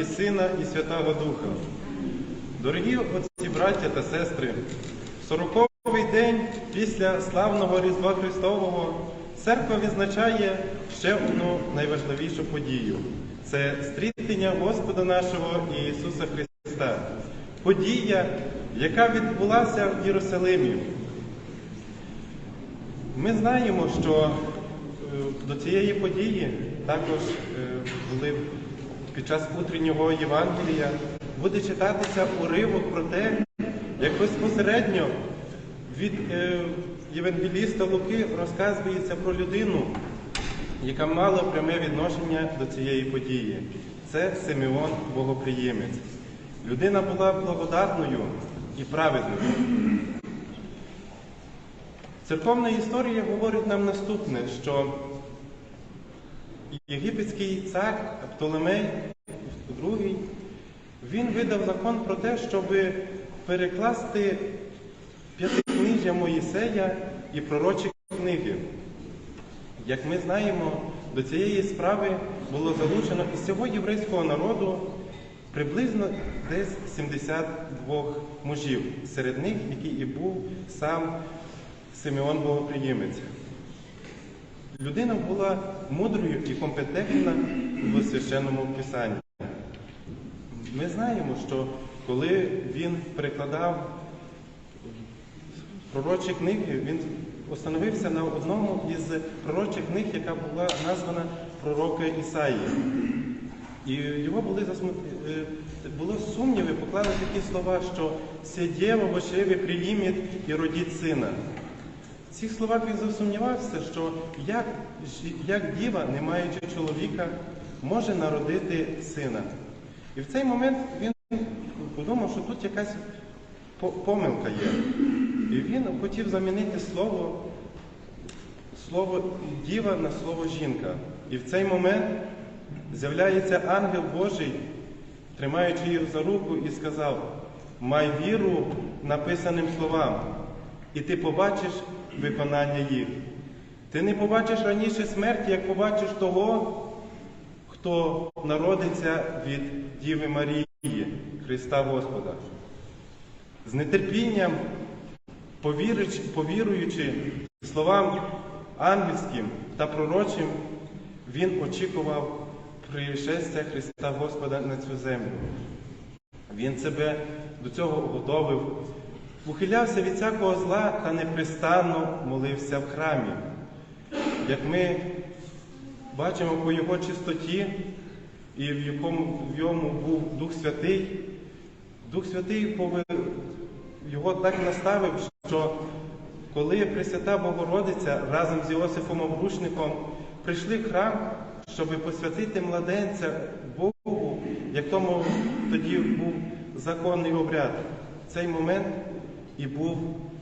і Сина, і Святого Духа. Дорогі отці, браття та сестри, сороковий день після славного Різдва Христового церква відзначає ще одну найважливішу подію це стрітення Господа нашого Ісуса Христа. Подія, яка відбулася в Єрусалимі. Ми знаємо, що е, до цієї події також е, були під час утреннього Євангелія буде читатися уривок про те, як безпосередньо від е, Євангеліста Луки розказується про людину, яка мала пряме відношення до цієї події. Це Симеон Богоприємець. Людина була благодатною і праведною. Церковна історія говорить нам наступне, що єгипетський цар Птолемей II, він видав закон про те, щоб перекласти п'ятикнижжя Моїсея і пророчі книги. Як ми знаємо, до цієї справи було залучено і всього єврейського народу приблизно десь 72 мужів, серед них, який і був сам Симеон Богоприємець. Людина була мудрою і компетентна в священному писанні. Ми знаємо, що коли він перекладав пророчі книги, він остановився на одному із пророчих книг, яка була названа пророка Ісаї. І його були засмут... е, було сумніви, поклали такі слова, що «Ся дєва в очеві приїмет і родить сина. В цих словах він засумнівався, що як, як діва, не маючи чоловіка, може народити сина. І в цей момент він подумав, що тут якась помилка є. І він хотів замінити слово, слово діва на слово жінка. І в цей момент з'являється ангел Божий, тримаючи їх за руку, і сказав: Май віру написаним словам, і ти побачиш виконання їх. Ти не побачиш раніше смерті, як побачиш того, хто народиться від Діви Марії, Христа Господа. З нетерпінням, повіруючи словам ангельським та пророчим, він очікував пришестя Христа Господа на цю землю. Він себе до цього готовив, ухилявся від всякого зла та непрестанно молився в храмі. Як ми бачимо по його чистоті, і в якому в йому був Дух Святий, Дух Святий його так наставив, що коли Пресвята Богородиця разом з Іосифом Обрушником прийшли в храм, щоб посвятити младенця Богу, як тому тоді був законний обряд. В цей момент і був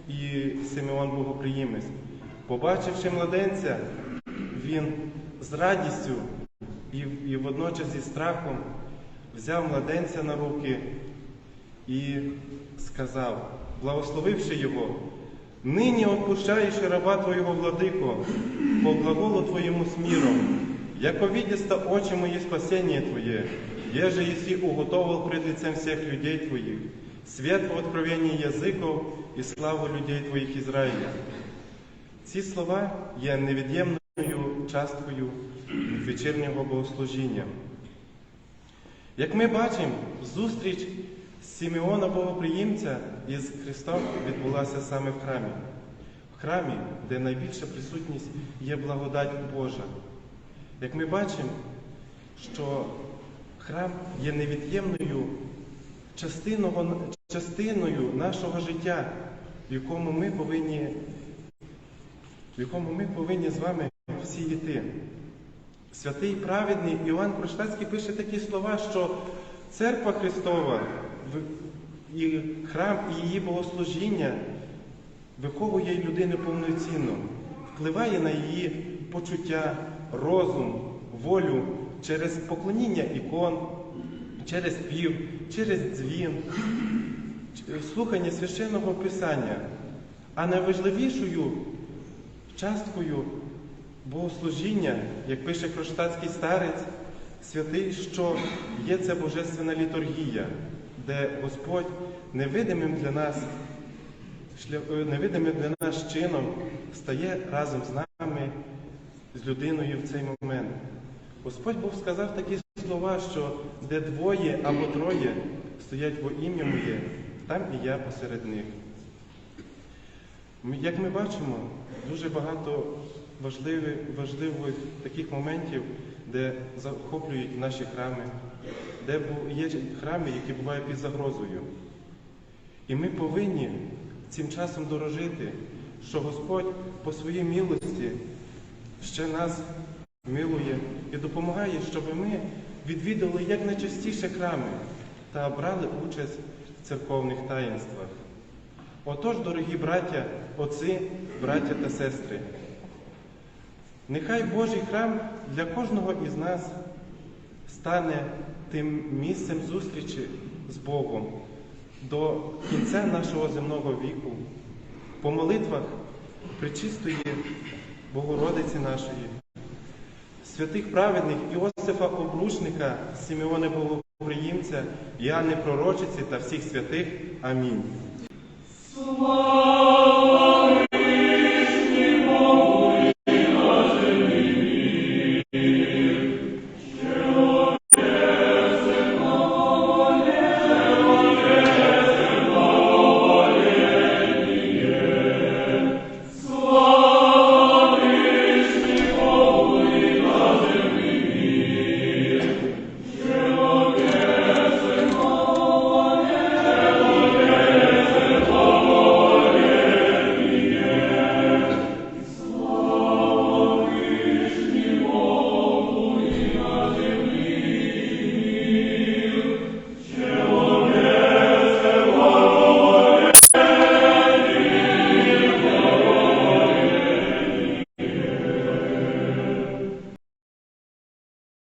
і Симеон Богоприємець. Побачивши младенця, він з радістю і, і водночас зі страхом взяв младенця на руки і сказав, благословивши його, нині отпущаєш раба Твоєго владико, по глаголу Твоєму с миром, яко видеста очи мои спасение Твое, еже еси уготовил пред лицем всех людей Твоих, свет в откровении языков і славу людей Твоїх Ізраїля. Ці слова є невід'ємною часткою вечірнього богослужіння. Як ми бачимо, зустріч Сімеона Богоприємця із Христом відбулася саме в храмі. В храмі, де найбільша присутність є благодать Божа. Як ми бачимо, що храм є невід'ємною частиною, частиною нашого життя, в якому ми повинні, в якому ми повинні з вами всі йти. Святий праведний Іоанн Кронштадтський пише такі слова, що церква Христова і храм, і її богослужіння виховує людину повноцінно, впливає на її почуття, розум, волю через поклоніння ікон, через спів, через дзвін, слухання священного писання. А найважливішою часткою богослужіння, як пише Кронштадтський старець, Святий, що є ця божественна літургія, де Господь невидимим для нас, е, невидимим для нас чином стає разом з нами, з людиною в цей момент. Господь Бог сказав такі слова, що де двоє або троє стоять во ім'я моє, там і я посеред них. Як ми бачимо, дуже багато важливих, важливих таких моментів, де захоплюють наші храми, де є храми, які бувають під загрозою. І ми повинні цим часом дорожити, що Господь по своїй милості ще нас милує і допомагає, щоб ми відвідали якнайчастіше храми та брали участь церковних таїнствах. Отож, дорогі браття, отці, браття та сестри, нехай Божий храм для кожного із нас стане тим місцем зустрічі з Богом до кінця нашого земного віку, по молитвах Пречистої Богородиці нашої, святих праведних Іосифа Обрушника, Симеона Богоприємця, Іоанни Пророчиці та всіх святих. Амінь.